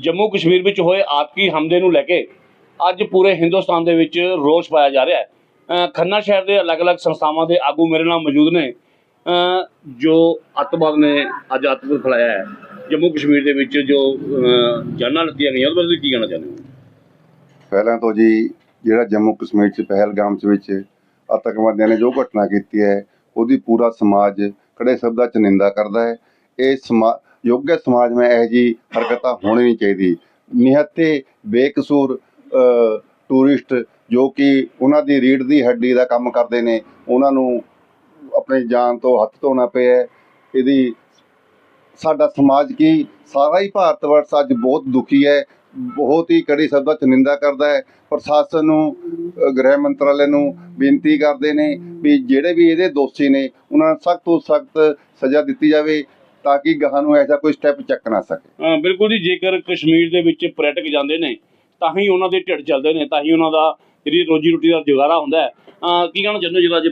ਜੰਮੂ ਕਸ਼ਮੀਰ ਵਿੱਚ ਹੋਏ ਆਤਕੀ ਹਮਲੇ ਨੂੰ ਲੈ ਕੇ ਅੱਜ ਪੂਰੇ ਹਿੰਦੁਸਤਾਨ ਦੇ ਵਿੱਚ ਰੋਸ ਪਾਇਆ ਜਾ ਰਿਹਾ ਹੈ। ਖੰਨਾ ਸ਼ਹਿਰ ਦੇ ਅਲੱਗ-ਅਲੱਗ ਸੰਸਥਾਵਾਂ ਦੇ ਆਗੂ ਮੇਰੇ ਨਾਲ ਮੌਜੂਦ ਨੇ। ਜੋ ਅੱਤਵਾਦ ਨੇ ਅੱਜ ਅੱਤਵਾਦ ਫੈਲਾਇਆ ਹੈ। ਜੰਮੂ ਕਸ਼ਮੀਰ ਦੇ ਵਿੱਚ ਜੋ ਜਾਨਾਂ ਲੱਤੀਆਂ ਗਈਆਂ, ਉਹਦੇ ਬਾਰੇ ਤੁਸੀਂ ਕੀ ਕਹਿਣਾ ਚਾਹੁੰਦੇ ਹੋ? ਪਹਿਲਾਂ ਤੋਂ ਜੀ, ਜਿਹੜਾ ਜੰਮੂ ਕਸ਼ਮੀਰ ਚ, ਪਹਿਲਗਾਮ ਚ ਵਿੱਚ ਆਤੰਕਵਾਦੀਆਂ ਨੇ ਜੋ ਘਟਨਾ ਕੀਤੀ ਹੈ, ਉਹਦੀ ਪੂਰਾ ਸਮਾਜ ਕੜੇ ਸ਼ਬਦਾਂ ਚ ਨਿੰਦਾ ਕਰਦਾ ਹੈ। ਇਹ ਸਮਾ ਯੋਗ ਸਮਾਜ ਵਿੱਚ ਇਹ ਜੀ ਹਰਕਤਾਂ ਹੋਣੀ ਨਹੀਂ ਚਾਹੀਦੀ। ਨਿਹੱਤੇ ਬੇਕਸੂਰ ਟੂਰਿਸਟ ਜੋ ਕਿ ਉਹਨਾਂ ਦੀ ਰੀੜ ਦੀ ਹੱਡੀ ਦਾ ਕੰਮ ਕਰਦੇ ਨੇ, ਉਹਨਾਂ ਨੂੰ ਆਪਣੀ ਜਾਨ ਤੋਂ ਹੱਥ ਧੋਣਾ ਪਿਆ ਇਹਦੀ ਸਾਡਾ ਸਮਾਜ ਕੀ ਸਾਰਾ ਹੀ ਭਾਰਤ ਵਰਸ ਅੱਜ ਬਹੁਤ ਦੁਖੀ ਹੈ, ਬਹੁਤ ਹੀ ਕੜੀ ਸ਼ਬਦਾਂ ਚ ਨਿੰਦਾ ਕਰਦਾ ਹੈ। ਪ੍ਰਸ਼ਾਸਨ ਨੂੰ ਗ੍ਰਹਿ ਮੰਤਰਾਲੇ ਨੂੰ ਬੇਨਤੀ ਕਰਦੇ ਨੇ ਵੀ ਜਿਹੜੇ ਵੀ ਇਹਦੇ ਦੋਸ਼ੀ ਨੇ, ਉਹਨਾਂ ਨੂੰ ਸਖਤ ਤੋਂ ਸਖਤ ਸਜ਼ਾ ਦਿੱਤੀ ਜਾਵੇ। ਤਾਂ ਕਿ ਗਾਹਾਂ ਨੂੰ ਐਸਾ ਕੋਈ ਸਟੈਪ ਚੱਕ ਨਾ ਸਕੇ। ਅ, ਬਿਲਕੁਲ ਜੀ ਜੇਕਰ ਕਸ਼ਮੀਰ ਦੇ ਵਿੱਚ ਪਰਯਟਕ ਜਾਂਦੇ ਨੇ ਤਾਂ ਹੀ ਉਹਨਾਂ ਦੇ ਢਿੱਡ ਚੱਲਦੇ ਨੇ ਤਾਂ ਹੀ ਉਹਨਾਂ ਦਾ ਜਿਹੜੀ ਰੋਜੀ ਰੋਟੀ ਦਾ ਜੁਗਾਰਾ ਹੁੰਦਾ ਹੈ। ਕੀ ਕਹਿਣਾ ਚਾਹੁੰਦੇ ਹੋ ਜਿਹੜਾ ਅੱਜ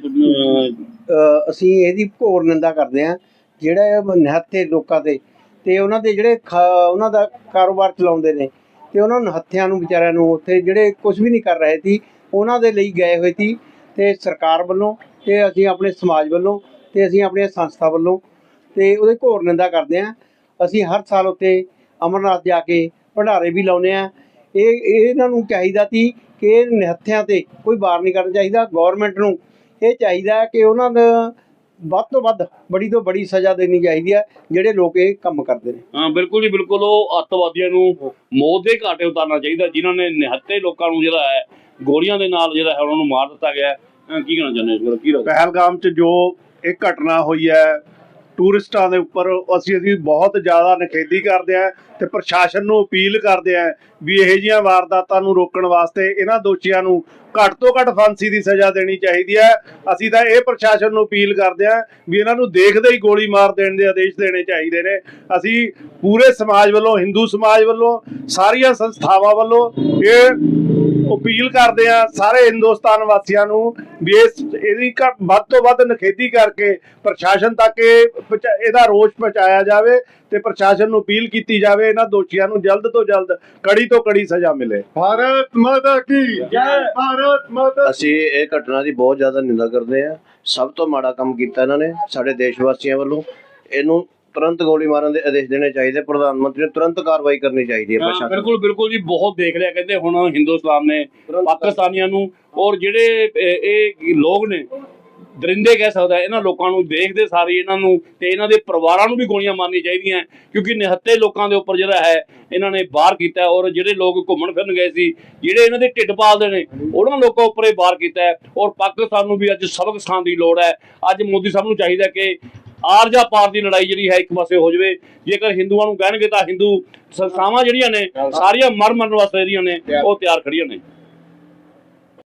ਅਸੀਂ ਇਹਦੀ ਘੋਰ ਨਿੰਦਾ ਕਰਦੇ ਹਾਂ ਜਿਹੜਾ ਇਹ ਨਿਹੱਥੇ ਲੋਕਾਂ ਤੇ ਤੇ ਉਹਨਾਂ ਦੇ ਜਿਹੜੇ ਖਾ- ਉਹਨਾਂ ਦਾ ਕਾਰੋਬਾਰ ਚਲਾਉਂਦੇ ਨੇ ਤੇ ਉਹਨਾਂ ਨੂੰ ਹੱਥਿਆਂ ਨੂੰ ਵਿਚਾਰਿਆਂ ਨੂੰ ਉੱਥੇ ਜਿਹੜੇ ਕੁਝ ਵੀ ਨਹੀਂ ਕਰ ਰਹੇ ਸੀ ਉਹਨਾਂ ਦੇ ਲਈ ਗਏ ਹੋਏ ਸੀ ਤੇ ਸਰਕਾਰ ਵੱਲੋਂ ਤੇ ਅਸੀਂ ਆਪਣੇ ਸਮਾਜ ਵੱਲੋਂ ਤੇ ਅਸੀਂ ਆਪਣੀਆਂ ਸੰਸਥਾ ਵੱਲੋਂ ਤੇ ਉਹਦੇ ਘੋਰ ਨਿੰਦਾ ਕਰਦੇ ਹਾਂ ਅਸੀਂ ਹਰ ਸਾਲ ਉੱਤੇ ਅਮਰਨਾਥ ਜਾ ਕੇ ਭੰਡਾਰੇ ਵੀ ਲਾਉਂਦੇ ਆ। ਇਹ ਇਹ ਇਹਨਾਂ ਨੂੰ ਚਾਹੀਦਾ ਸੀ ਕਿ ਇਹ ਨਿਹੱਥਿਆਂ ਤੇ ਕੋਈ ਵਾਰ ਨਹੀਂ ਕਰਨਾ ਚਾਹੀਦਾ। ਗਵਰਨਮੈਂਟ ਨੂੰ ਇਹ ਚਾਹੀਦਾ ਕਿ ਉਹਨਾਂ ਦਾ ਵੱਧ ਤੋਂ ਵੱਧ ਬੜੀ ਤੋਂ ਬੜੀ ਸਜ਼ਾ ਦੇਣੀ ਚਾਹੀਦੀ ਹੈ ਜਿਹੜੇ ਲੋਕ ਇਹ ਕੰਮ ਕਰਦੇ ਨੇ। ਹਾਂ ਬਿਲਕੁਲ ਜੀ ਬਿਲਕੁਲ। ਉਹ ਅੱਤਵਾਦੀਆਂ ਨੂੰ ਮੌਤ ਦੇ ਘਾਟੇ ਉਤਾਰਨਾ ਚਾਹੀਦਾ ਜਿਨ੍ਹਾਂ ਨੇ ਨਿਹੱਤੇ ਲੋਕਾਂ ਨੂੰ ਜਿਹੜਾ ਹੈ ਗੋਲੀਆਂ ਦੇ ਨਾਲ ਜਿਹੜਾ ਹੈ ਉਹਨਾਂ ਨੂੰ ਮਾਰ ਦਿੱਤਾ ਗਿਆ ਕੀ ਕਹਿਣਾ ਚਾਹੁੰਦੇ ਹੋ ਇਸ ਬਾਰੇ? ਕੀ ਪਹਿਲਗਾਮ 'ਚ ਜੋ ਇਹ ਘਟਨਾ ਹੋਈ ਹੈ ਟੂਰਿਸਟਾਂ ਦੇ ਉੱਪਰ ਅਸੀਂ ਅਸੀਂ ਬਹੁਤ ਜ਼ਿਆਦਾ ਨਖੇਦੀ ਕਰਦੇ ਆ ਤੇ ਪ੍ਰਸ਼ਾਸਨ ਨੂੰ ਅਪੀਲ ਕਰਦੇ ਆ ਵੀ ਇਹੋ ਜਿਹੀਆਂ ਵਾਰਦਾਤਾਂ ਨੂੰ ਰੋਕਣ ਵਾਸਤੇ ਇਹਨਾਂ ਦੋਸ਼ੀਆਂ ਨੂੰ ਘੱਟ ਤੋਂ ਘੱਟ ਫਾਂਸੀ ਦੀ ਸਜ਼ਾ ਦੇਣੀ ਚਾਹੀਦੀ ਹੈ। ਅਸੀਂ ਤਾਂ ਇਹ ਪ੍ਰਸ਼ਾਸਨ ਨੂੰ ਅਪੀਲ ਕਰਦੇ ਆ ਵੀ ਇਹਨਾਂ ਨੂੰ ਦੇਖਦੇ ਹੀ ਗੋਲੀ ਮਾਰ ਦੇਣ ਦੇ ਆਦੇਸ਼ ਦੇਣੇ ਚਾਹੀਦੇ ਨੇ। ਅਸੀਂ ਪੂਰੇ ਸਮਾਜ ਵੱਲੋਂ, ਹਿੰਦੂ ਸਮਾਜ ਵੱਲੋਂ, ਸਾਰੀਆਂ ਸੰਸਥਾਵਾਂ ਵੱਲੋਂ ਇਹ ਅਪੀਲ ਕਰਦੇ ਆ ਸਾਰੇ ਹਿੰਦੁਸਤਾਨ ਵਾਸੀਆਂ ਨੂੰ ਵੀ ਇਸ ਇਹਦੀ ਘ- ਵੱਧ ਤੋਂ ਵੱਧ ਨਖੇਦੀ ਕਰਕੇ ਪ੍ਰਸ਼ਾਸਨ ਤੱਕ ਇਹ ਇਹਦਾ ਰੋਸ ਪਹੁੰਚਾਇਆ ਜਾਵੇ ਤੇ ਪ੍ਰਸ਼ਾਸਨ ਨੂੰ ਅਪੀਲ ਕੀਤੀ ਜਾਵੇ ਇਹਨਾਂ ਦੋਸ਼ੀਆਂ ਨੂੰ ਜਲਦ ਤੋਂ ਜਲਦ ਕੜੀ ਤੋਂ ਕੜੀ ਸਜ਼ਾ ਮਿਲੇ। ਭਾਰਤ ਮਾਤਾ ਕੀ ਜੈ। ਭਾਰਤ ਮਾਤਾ ਅਸੀਂ ਇਹ ਘਟਨਾ ਦੀ ਬਹੁਤ ਜ਼ਿਆਦਾ ਨਿੰਦਾ ਕਰਦੇ ਹਾਂ। ਸਭ ਤੋਂ ਮਾੜਾ ਕੰਮ ਕੀਤਾ ਇਹਨਾਂ ਨੇ ਸਾਡੇ ਦੇਸ਼ ਵਾਸੀਆਂ ਵੱਲੋਂ। ਇਹਨੂੰ ਤੁਰੰਤ ਗੋਲੀ ਮਾਰਨ ਦੇ ਆਦੇਸ਼ ਦੇਣੇ ਚਾਹੀਦੇ ਪ੍ਰਧਾਨ ਮੰਤਰੀ ਨੂੰ ਤੁਰੰਤ ਕਾਰਵਾਈ ਕਰਨੀ ਚਾਹੀਦੀ ਹੈ ਪ੍ਰਸ਼ਾਸਨ ਬਿਲਕੁਲ ਬਿਲਕੁਲ ਜੀ ਬਹੁਤ ਦੇਖ ਲਿਆ ਕਹਿੰਦੇ ਹੁਣ ਹਿੰਦੁਸਤਾਨ ਨੇ ਪਾਕਿਸਤਾਨੀਆਂ ਨੂੰ ਔਰ ਜਿਹੜੇ ਇਹ ਇਹ ਲੋਕ ਨੇ ਦਰਿੰਦੇ ਕਹਿ ਸਕਦਾ ਇਹਨਾਂ ਲੋਕਾਂ ਨੂੰ ਦੇਖਦੇ ਸਾਰੇ ਇਹਨਾਂ ਨੂੰ ਤੇ ਇਹਨਾਂ ਦੇ ਪਰਿਵਾਰਾਂ ਨੂੰ ਵੀ ਗੋਲੀਆਂ ਮਾਰਨੀਆਂ ਚਾਹੀਦੀਆਂ ਕਿਉਂਕਿ ਨਿਹੱਤੇ ਲੋਕਾਂ ਦੇ ਉੱਪਰ ਜਿਹੜਾ ਹੈ ਇਹਨਾਂ ਨੇ ਬਾਹਰ ਕੀਤਾ ਔਰ ਜਿਹੜੇ ਲੋਕ ਘੁੰਮਣ ਫਿਰਨ ਗਏ ਸੀ ਜਿਹੜੇ ਇਹਨਾਂ ਦੇ ਢਿੱਡ ਪਾਲਦੇ ਨੇ ਉਹਨਾਂ ਲੋਕਾਂ ਉੱਪਰ ਇਹ ਬਾਹਰ ਕੀਤਾ ਔਰ ਪਾਕਿਸਤਾਨ ਨੂੰ ਵੀ ਅੱਜ ਸਬਕ ਸਿਖਾਉਣ ਦੀ ਲੋੜ ਹੈ। ਅੱਜ ਮੋਦੀ ਸਾਹਿਬ ਨੂੰ ਚਾਹੀਦਾ ਕਿ ਆਰ ਜਾਂ ਪਾਰ ਦੀ ਲੜਾਈ ਜਿਹੜੀ ਹੈ ਇੱਕ ਪਾਸੇ ਹੋ ਜਾਵੇ। ਜੇਕਰ ਹਿੰਦੂਆਂ ਨੂੰ ਕਹਿਣਗੇ ਤਾਂ ਹਿੰਦੂ ਸੰਸਥਾਵਾਂ ਜਿਹੜੀਆਂ ਨੇ ਸਾਰੀਆਂ ਮਰ ਮਰਨ ਵਾਸਤੇ ਜਿਹੜੀਆਂ ਨੇ ਉਹ ਤਿਆਰ ਖੜੀਆਂ ਨੇ।